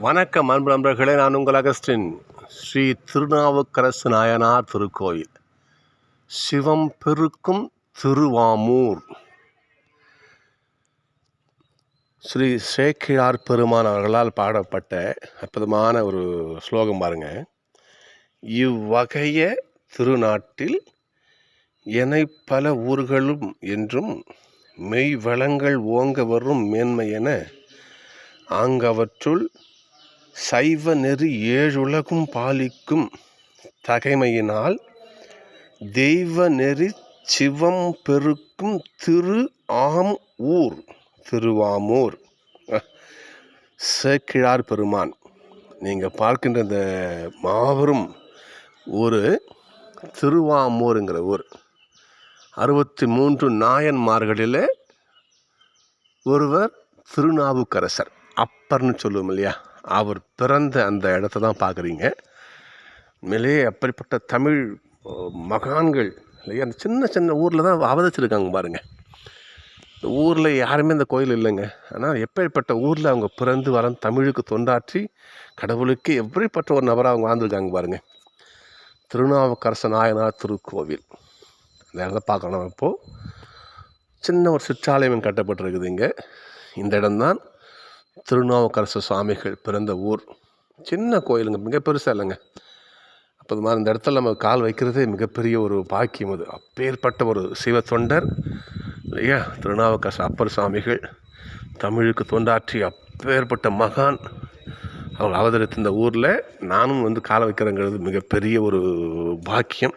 வணக்கம் அன்பு நண்பர்களே நான் உங்கள் அகஸ்டின். ஸ்ரீ திருநாவுக்கரசு நாயனார் திருக்கோயில். சிவம் பெருக்கும் திருவாமூர். ஸ்ரீ சேக்கிழார் பெருமான் அவர்களால் பாடப்பட்ட அற்புதமான ஒரு ஸ்லோகம் பாருங்க. இவ்வகைய திருநாட்டில் என பல ஊர்களும் என்றும் மெய் வளங்கள் ஓங்க வரும் மேன்மை என ஆங்கவற்றுள் சைவ நெறி ஏழுலகும் பாலிக்கும் தகைமையினால் தெய்வ நெறி சிவம் பெருக்கும் திரு ஆம் ஊர் திருவாமூர். சேக்கிழார் பெருமான். நீங்கள் பார்க்கின்ற இந்த மாபெரும் ஊர் திருவாமூருங்கிற ஊர். அறுபத்தி மூன்று நாயன்மார்களில் ஒருவர் திருநாவுக்கரசர் அப்பர்னு சொல்லுவோம் இல்லையா? அவர் பிறந்த அந்த இடத்த தான் பார்க்குறீங்க. உண்மையிலேயே அப்படிப்பட்ட தமிழ் மகான்கள் இல்லையா? அந்த சின்ன சின்ன ஊரில் தான் அவதரிச்சிருக்காங்க பாருங்கள் இந்த ஊரில் யாருமே இந்த கோயில் இல்லைங்க. ஆனால் எப்பேற்பட்ட ஊரில் அவங்க பிறந்து வர தமிழுக்கு தொண்டாற்றி கடவுளுக்கு எப்படிப்பட்ட ஒரு நபராக அவங்க வாழ்ந்துருக்காங்க பாருங்கள் திருநாவுக்கரச நாயனார் திருக்கோவில். அந்த இடத்த பார்க்கணும் இப்போது சின்ன ஒரு சிற்றாலயம் கட்டப்பட்டிருக்குது இங்கே இந்த இடம்தான் திருநாவுக்கரசு சுவாமிகள் பிறந்த ஊர். சின்ன கோயிலுங்க மிக பெருசாக இல்லைங்க. அப்போ இது மாதிரி இந்த இடத்துல நம்ம கால் வைக்கிறதே மிகப்பெரிய ஒரு பாக்கியம் அது. அப்பேற்பட்ட ஒரு சிவ தொண்டர் இல்லையா? திருநாவுக்கரசு அப்பர் சுவாமிகள் தமிழுக்கு தொண்டாற்றி அப்பேற்பட்ட மகான். அவர் அவதரித்த இந்த ஊரில் நானும் வந்து காலை வைக்கிறேங்கிறது மிகப்பெரிய ஒரு பாக்கியம்.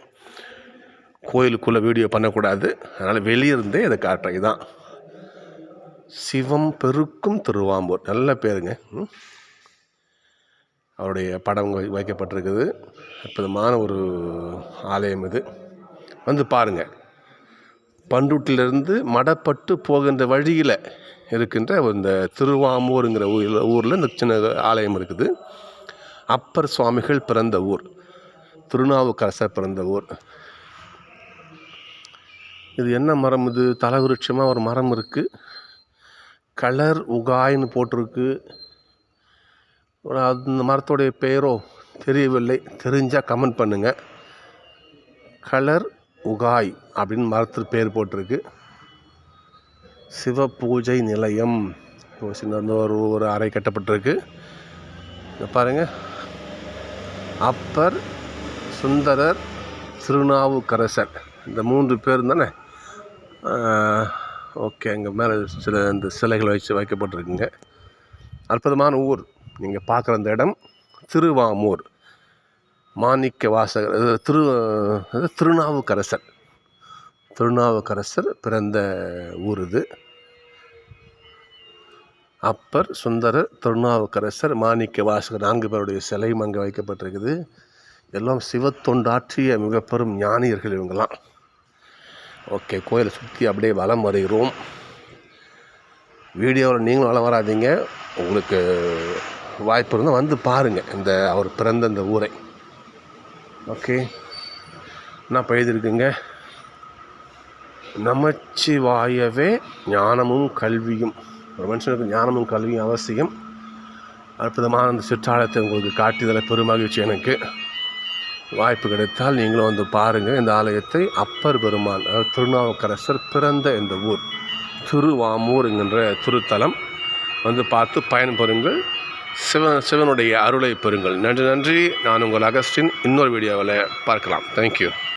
கோயிலுக்குள்ளே வீடியோ பண்ணக்கூடாது. அதனால் வெளியே இருந்தே இதை காட்டுறேன் இதான் சிவம் பெருக்கும் திருவாம்பூர். நல்ல பேருங்க. அவருடைய படம் வைக்கப்பட்டிருக்குது. அற்புதமான ஒரு ஆலயம் இது. வந்து பாருங்கள் பண்டூட்டிலிருந்து மடப்பட்டு போகின்ற வழியில் இருக்கின்ற இந்த திருவாமூருங்கிற ஊரில் ஊரில் இந்த சின்ன ஆலயம் இருக்குது. அப்பர் சுவாமிகள் பிறந்த ஊர். திருநாவுக்கரசர் பிறந்த ஊர். இது என்ன மரம் இது? தலவிருட்சமாக ஒரு மரம் இருக்குது கலர் உகாய்ன்னு போட்டிருக்கு. ஒரு அந்த மரத்தோடைய பெயரோ தெரியவில்லை. தெரிஞ்சால் கமெண்ட் பண்ணுங்கள் கலர் உகாய் அப்படின்னு மரத்துக்கு பேர் போட்டிருக்கு. சிவ பூஜை நிலையம் சின்ன ஒரு ஒரு அறை கட்டப்பட்டிருக்கு. பாருங்கள் அப்பர் சுந்தரர் திருநாவுக்கரசர். இந்த மூன்று பேர் தானே? ஓகே அங்கே மேலே சில இந்த சிலைகள் வச்சு வைக்கப்பட்டிருக்குங்க. அற்புதமான ஊர். நீங்கள் பார்க்குற அந்த இடம் திருவாமூர். மாணிக்க வாசகர் திரு திருநாவுக்கரசர். திருநாவுக்கரசர் பிறந்த ஊர் இது. அப்பர் சுந்தரர் திருநாவுக்கரசர் மாணிக்க வாசகர் நான்கு பேருடைய சிலையும் அங்கே வைக்கப்பட்டிருக்குது. எல்லாம் சிவத்தொண்டாற்றிய மிக பெரும் ஞானியர்கள் இவங்கெல்லாம். ஓகே கோயிலை சுற்றி அப்படியே வலம் வருகிறோம். வீடியோவில் நீங்களும் வளம் வராதீங்க. உங்களுக்கு வாய்ப்பு இருந்தால் வந்து பாருங்கள் இந்த அவர் பிறந்த இந்த ஊரை. ஓகே என்ன எழுதியிருக்குங்க நமச்சிவாயவே ஞானமும் கல்வியும். ஒரு மனுஷனுக்கு ஞானமும் கல்வியும் அவசியம். அற்புதமான அந்த சிற்றாலயத்தை உங்களுக்கு காட்டியதில் பெருமகிழ்ச்சி எனக்கு. வாய்ப்பு கிடைத்தால் நீங்களும் வந்து பாருங்கள் இந்த ஆலயத்தை அப்பர் பெருமான் அதாவது திருநாவுக்கரசர் பிறந்த இந்த ஊர் திருவாமூர் என்கின்ற திருத்தலம் வந்து பார்த்து பயன்பெறுங்கள் சிவன் சிவனுடைய அருளை பெறுங்கள். நன்றி நன்றி. நான் உங்கள் அகஸ்டின். இன்னொரு வீடியோவில் பார்க்கலாம். தேங்க்யூ